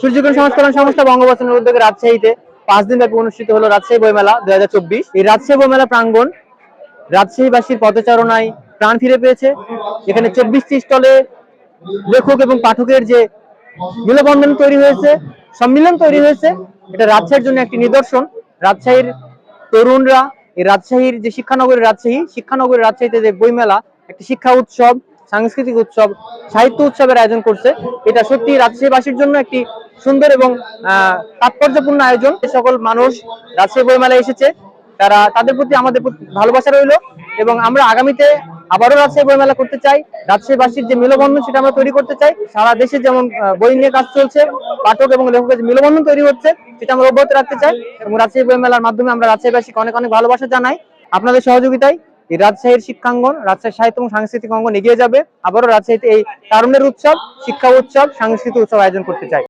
সূর্যকিরণ সংস্করণ সংস্থা বঙ্গবচনের উদ্যোগে রাজশাহীতে পাঁচ দিন ব্যাপী অনুষ্ঠিত হলো রাজশাহী বইমেলা দুই এই রাজশাহী বইমেলা প্রাঙ্গণ রাজশাহীবাসীর পদচারণায় প্রাণ ফিরে পেয়েছে। এখানে চব্বিশটি স্টলে লেখক এবং পাঠকের যে মিলবন্ধন তৈরি হয়েছে, সম্মিলন তৈরি হয়েছে, এটা রাজশাহীর জন্য একটি নিদর্শন। রাজশাহীর তরুণরা, এই রাজশাহীর যে শিক্ষানগরীর রাজশাহী শিক্ষানগরীর রাজশাহীতে যে বইমেলা, একটি শিক্ষা উৎসব, সাংস্কৃতিক উৎসব, সাহিত্য উৎসবের আয়োজন করছে। এটা সত্যি রাজশাহীবাসীর জন্য একটি সুন্দর এবং তাৎপর্যপূর্ণ আয়োজন। সকল মানুষ রাজশাহী বইমেলায় এসেছে। তারা তাদের প্রতি আমাদের ভালোবাসা রইল এবং আমরা আগামীতে আবারও রাজশাহী বইমেলা করতে চাই। রাজশাহীবাসীর যে মিলবন্ধন সেটা আমরা তৈরি করতে চাই। সারা দেশে যেমন বই নিয়ে কাজ চলছে, পাঠক এবং লেখকের যে মিলবন্ধন তৈরি হচ্ছে, সেটা আমরা অব্যাহত রাখতে চাই এবং রাজশাহী বইমেলার মাধ্যমে আমরা রাজশাহীবাসীকে অনেক অনেক ভালোবাসা জানাই। আপনাদের সহযোগিতায় এই রাজশাহীর শিক্ষাঙ্গন, রাজশাহী সাহিত্য এবং সাংস্কৃতিক অঙ্গন এগিয়ে যাবে। আবারও রাজশাহীতে এই তারুণের উৎসব, শিক্ষা উৎসব, সাংস্কৃতিক উৎসব আয়োজন করতে চাই।